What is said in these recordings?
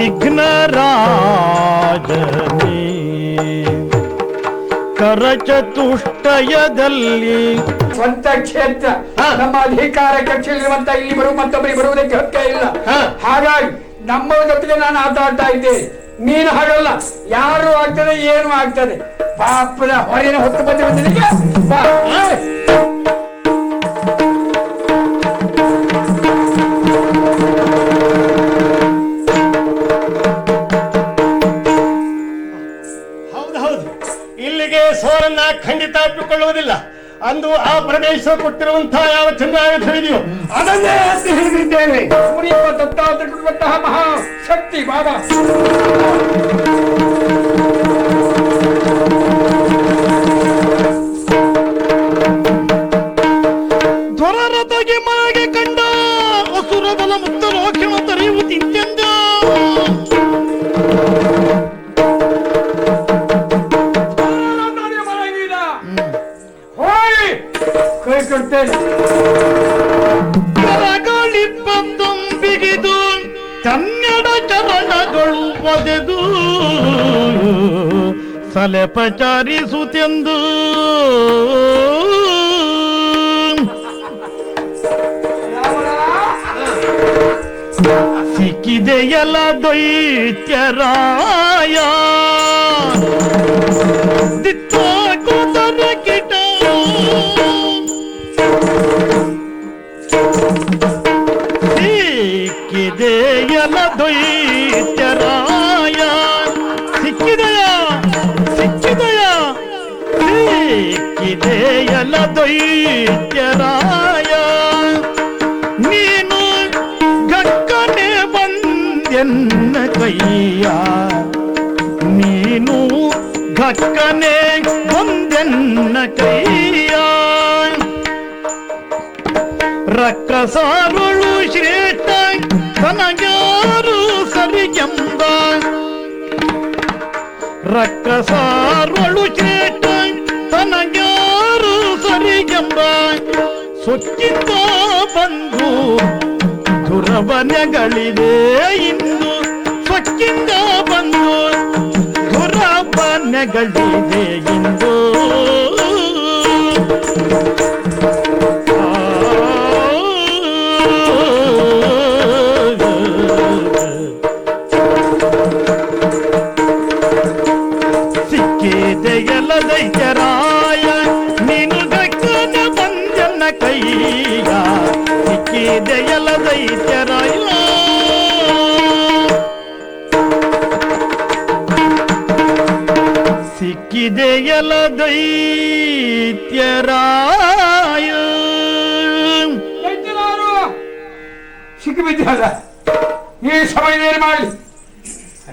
ವಿಘ್ನರಾಜನೇ. ಕರಚತುಷ್ಟಯದಲ್ಲಿ ಸ್ವಂತ ಕ್ಷೇತ್ರ. ನಮ್ಮ ಅಧಿಕಾರ ಕಕ್ಷೆಯಲ್ಲಿರುವಂತ ಇಲ್ಲಿ ಬರುವ ಮತ್ತೊಬ್ಬರಿಗೆ ಬರುವುದಕ್ಕೆ ಹಕ್ಕ ಇಲ್ಲ. ಹಾಗಾಗಿ ನಮ್ಮ ಜೊತೆಗೆ ನಾನು ಆಟ ಆಡ್ತಾ ಇದ್ದೇನೆ ನೀನು ಹಾಗಲ್ಲ ಯಾರು ಆಗ್ತದೆ ಏನು ಆಗ್ತದೆ. ಪಾಪದ ಹೊರಗಿನ ಹೊತ್ತು ಬಂದಿರುವುದಕ್ಕೆ ಹೌದು ಹೌದು. ಇಲ್ಲಿಗೆ ಸೋರನ್ನ ಖಂಡಿತ ಒಪ್ಪಿಕೊಳ್ಳುವುದಿಲ್ಲ. ಅಂದು ಆ ಪ್ರದೇಶ ಕೊಟ್ಟಿರುವಂತಹ ಯಾವ ಚಂದ್ರಾಯುಧವಿದೆಯೋ ಅದನ್ನೇ ಅಂತ ಹಿಡಿದಿದ್ದೇನೆ ಮುನಿಯಪ್ಪ ದತ್ತಾತ್ರೇಯರುವಂತಹ ಮಹಾ ಶಕ್ತಿ ಬಾಬಾ ಧ್ವರರತಗೆ ಮನೆಗೆ ಕಂಡ ಅಸುರ ಮುಕ್ತ ಮುಕ್ತ ತರೆಯುವುದು ತರೆಯುವುದಿಂತೆಂದ ಕನ್ನಡ ಚರಣಗಳು ಒದೆದು ಸಲೆಪಚಾರಿಸುತ್ತೆಂದು ಸಿಕ್ಕಿದೆಯಲ್ಲ ದೈತ್ಯರಾಯ ದಿತ್ತ ಬಂದೆನ್ನ ಕೈಯ, ನೀನು ಘಕ್ಕನೆ ಒಂದೆನ್ನ ಕೈಯ. ರಕ್ಕಸಾರುಳು ಶ್ರೇಷ್ಠ ತನಗ್ಯಾರು ಸರಿಗೆಂಬ. ರಕ್ಕಸಾರುಳು ಶ್ರೇಷ್ಠ ತನಗ್ಯಾರು ಸರಿಗೆಂಬ. ಸೊಕ್ಕಿಂದ ಬಂದು ದುರಬನೆಗಳಿದೆ ಇಂದು ಸೊಕ್ಕಿಂದ ಬಂದು ದುರಬನೆಗಳಿದೆ ಇಂದು ಸಿಕ್ಕಿದೆಯಲ್ಲ ದೈತ್ಯರಾಯ ಸಿಕ್ಕಿದೆಯಲ್ಲ ದೈತ್ಯರಾಯ ಸಿಕ್ಕಿದೆಯಲ್ಲ ದೈತ್ಯರಾಯ ಎದ್ದನಾರು ಸಿಕ್ಕಿಬಿದ್ದಾರ ಈ ಸಮಯದಲ್ಲಿ ಮಾಡಿ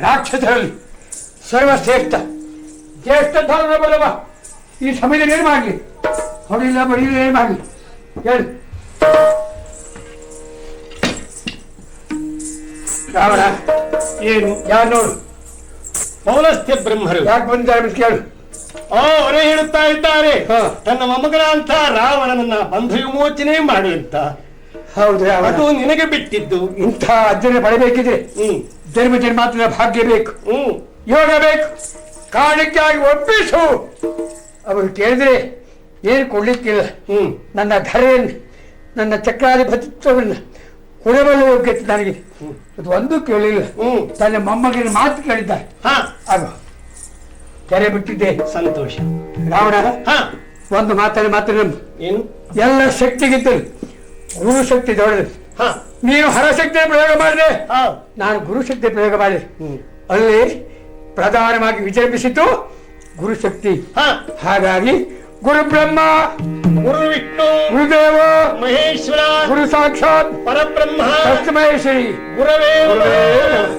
ರಾಕ್ಷಸರಲ್ಲಿ ಸರ್ವಶ್ರೇಷ್ಠ ಜ್ಯೇಷ್ಠ ಧರ್ಮ ಬಲವ ಈ ಸಮಯದಲ್ಲಿ ಏನು ಮಾಡಲಿ ಹೊಡಿಲ್ಲ ಬಡಿಲ್ಲ ಏನು ಮಾಡಲಿ ಹೇಳಿ ರಾವಣ ಏನು? ಯಾರು ನೋಡು? ಪೌಲಸ್ತ್ಯ ಬ್ರಹ್ಮರು. ಯಾಕೆ ಬಂದಿದ್ದಾರೆ ಕೇಳು. ಓ ಅವರೇ ಹೇಳುತ್ತಾ ಇದ್ದಾರೆ. ತನ್ನ ಮೊಮ್ಮಗನ ಅಂತ ರಾವಣನನ್ನ ಬಂಧು ವಿಮೋಚನೆ ಮಾಡು ಅಂತ. ಹೌದು ಅದು ನಿನಗೆ ಬಿಟ್ಟಿದ್ದು. ಇಂಥ ಅಜ್ಜನೆ ಪಡೆಯಬೇಕಿದೆ ಹ್ಮ್. ಜನ್ಮ ಜನ್ಮಾತ್ರ ಭಾಗ್ಯ ಬೇಕು. ಹ್ಮ್. ಯೋಗ ಬೇಕು. ಕಾರಣಕ್ಕಾಗಿ ಒಪ್ಪಿಸು. ಅವರು ಕೇಳಿದ್ರೆ ಏನು ಕೊಡ್ಲಿಕ್ಕಿಲ್ಲ. ಹ್ಮ್. ನನ್ನ ಧರೆಯನ್ನು ನನ್ನ ಚಕ್ರಾಧಿಪತಿತ್ವವನ್ನು ಕೊಡಬಲ್ಲ ಯೋಗ್ಯತೆ ನನಗೆ ಅದು ಒಂದು ಕೇಳಿಲ್ಲ. ತನ್ನ ಮೊಮ್ಮಗಿನ ಮಾತು ಕೇಳಿದ್ದಾರೆ ಹಾ. ಅದು ಕೆರೆ ಬಿಟ್ಟಿದ್ದೆ. ಸಂತೋಷ. ರಾವಣ ಹಾ. ಒಂದು ಮಾತನ್ನು ಮಾತ್ರ ಏನು? ಎಲ್ಲ ಶಕ್ತಿಗಿದ್ದರು. ಗುರು ಶಕ್ತಿ ದೊಡ್ಡದು. ಹಾ. ನೀನು ಹರಶಕ್ತಿಯ ಪ್ರಯೋಗ ಮಾಡಿದೆ. ನಾನು ಗುರು ಶಕ್ತಿ ಪ್ರಯೋಗ ಮಾಡಿದೆ. ಅಲ್ಲಿ ಪ್ರಧಾನವಾಗಿ ವಿಜೃಂಭಿಸಿತು ಗುರುಶಕ್ತಿ ಹಾ. ಹಾಗಾಗಿ ಗುರು ಬ್ರಹ್ಮ ಗುರು ವಿಷ್ಣು ಗುರುದೇವ ಮಹೇಶ್ವರ ಗುರು ಸಾಕ್ಷಾತ್ ಪರಬ್ರಹ್ಮ ತಸ್ಮೈ ಶ್ರೀ ಗುರವೇ ಗುರುವೇ ನಮಃ.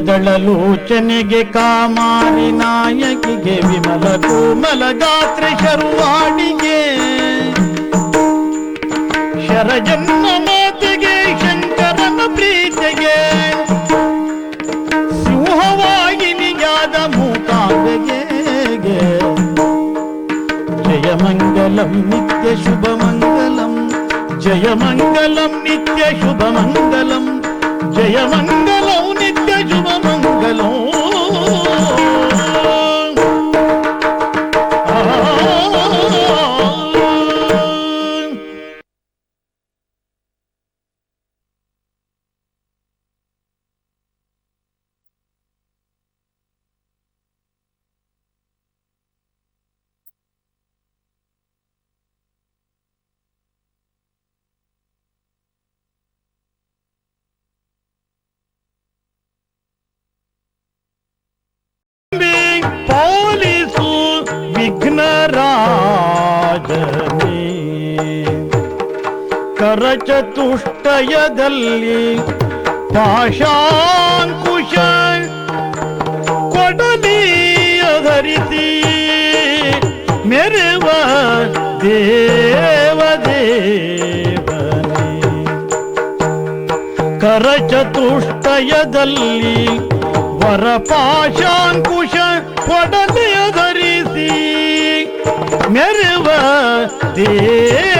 ಕುಮುದದಳಲೋಚನೆಗೆ ಕಾಮಾರಿ ನಾಯಕಿಗೆ ವಿಮಲ ಕೋಮಲ ಗಾತ್ರ ಶರುವಾಣಿಗೆ ಶರಜನ್ಮ శుభమంగళం. జయ మంగళం నిత్య శుభమంగళం. జయ మంగళం నిత్య శుభమంగళం. ಪಾಲಿಸು ವಿಘ್ನರಾಜನೇ. ಕರಚತುಷ್ಟಯದಲ್ಲಿ ಪಾಶಾಂಕುಶ ಕೊಡಲಿಯ ಧರಿಸಿ ಮೆರುವ ದೇವದೇವನೇ. ಕರಚತುಷ್ಟಯದಲ್ಲಿ ವರಪಾಶಾಂಕುಶ ಕೊಡಲೆಯ ಧರಿಸಿ ಮೆರುವ ದೇವ